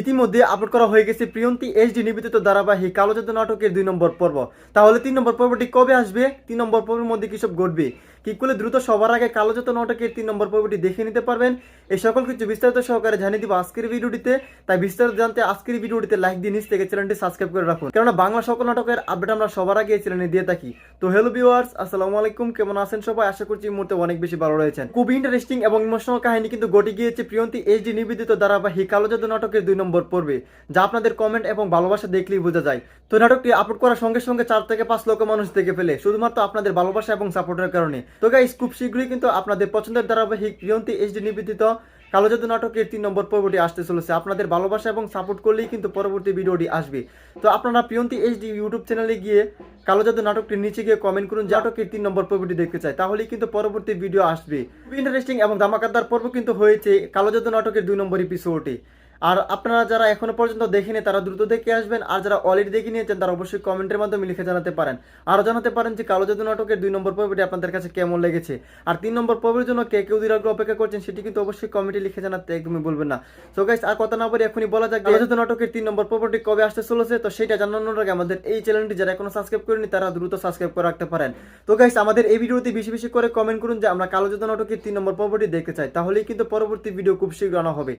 ইতিমধ্যে আপলোড করা হয়ে গেছে প্রিয়ন্তি এইচডি নিবেদিত ধারাবাহিক কালো জাদু নাটকের দুই নম্বর পর্ব। তাহলে তিন নম্বর পর্বটি কবে আসবে? তিন নম্বর পর্বের মধ্যে কি সব ঘটবে? কি করলে দ্রুত সবার আগে কালো জাদু নাটকের তিন নম্বর পর্বটি দেখে নিতে পারবেন? এই সকল কিছু বিস্তারিত সহকারে জানিয়ে দিব আজকের ভিডিওটিতে। তাই বিস্তারিত জানতে আজকের ভিডিওটিতে লাইক দিয়ে নিচ থেকে চ্যানেলটি সাবস্ক্রাইব করে রাখুন। কেননা বাংলা সকল নাটকের আপডেট আমরা সবার আগে এই চ্যানেলে দিয়ে থাকি। তো হ্যালো ভিউয়ার্স আসসালামু আলাইকুম, কেমন আছেন সবাই? আশা করছি এই মুহূর্তে অনেক বেশি ভালো রয়েছেন। খুব ইন্টারেস্টিং এবং ইমোশনাল কাহিনী কিন্তু ঘটে গিয়েছে প্রিয়ন্তি এইচডি নিবেদিত ধারাবাহিক কালো জাদু নাটকের দুই নম্বর পর্বে যা আপনাদের কমেন্ট এবং ভালোবাসা দেখলেই বোঝা যায়। তো নাটকটি আপলোড করার সঙ্গে সঙ্গে চার থেকে পাঁচ লক্ষ মানুষ দেখে ফেলে, শুধুমাত্র আপনাদের ভালোবাসা এবং সাপোর্টের কারণে। তো গাইস খুব শীঘ্রই কিন্তু আপনাদের পছন্দের ধারাবাহিক প্রিয়ন্তি এইচডি নিবেদিত কালো জাদু নাটকের তিন নম্বর পর্বটি আসতে চলেছে। আপনাদের ভালোবাসা এবং সাপোর্ট করলেই কিন্তু পরবর্তী ভিডিওটি আসবে। তো আপনারা প্রিয়ন্তি এইচডি ইউটিউব চ্যানেলে গিয়ে কালো জাদু নাটকটির নিচে গিয়ে কমেন্ট করুন, যে নাটকের তিন নম্বর পর্বটি দেখতে চাই। তাহলেই কিন্তু পরবর্তী ভিডিও আসবে। খুবই ইন্টারেস্টিং এবং ধামাকাদার পর্ব কিন্তু হয়েছে কালো জাদু নাটকের দুই নম্বর এপিসোডে আর আপনারা যারা এখনও পর্যন্ত দেখেনি তারা দ্রুত দেখে আসবেন। আর যারা অলরেডি দেখে নিয়েছেন তারা অবশ্যই কমেন্টের মাধ্যমে লিখে জানাতে পারেন। আরও জানাতে পারেন যে কালো জাদু নাটকের দুই নম্বর পর্বটি আপনাদের কাছে কেমন লেগেছে। আর তিন নম্বর পর্বের জন্য কে কেউ দীর্ঘ অপেক্ষা করছেন সেটি কিন্তু অবশ্যই কমেন্টে লিখে জানাতে একদমই বলবেন না। তো গাইস আর কথা না বলে এখনই বলা যাক কালো জাদু নাটকের তিন নম্বর পর্বটি কবে আসতে চলেছে। তো সেটা জানানোর আগে আমাদের এই চ্যানেলটি যারা এখনও সাবস্ক্রাইব করেনি তারা দ্রুত সাবস্ক্রাইব করে রাখতে পারেন। তো গাইস আমাদের এই ভিডিওতে বেশি বেশি করে কমেন্ট করুন যে আমরা কালো জাদু নাটকের তিন নম্বর পর্বটি দেখতে চাই। তাহলেই কিন্তু পরবর্তী ভিডিও খুব শীঘ্র আনা হবে।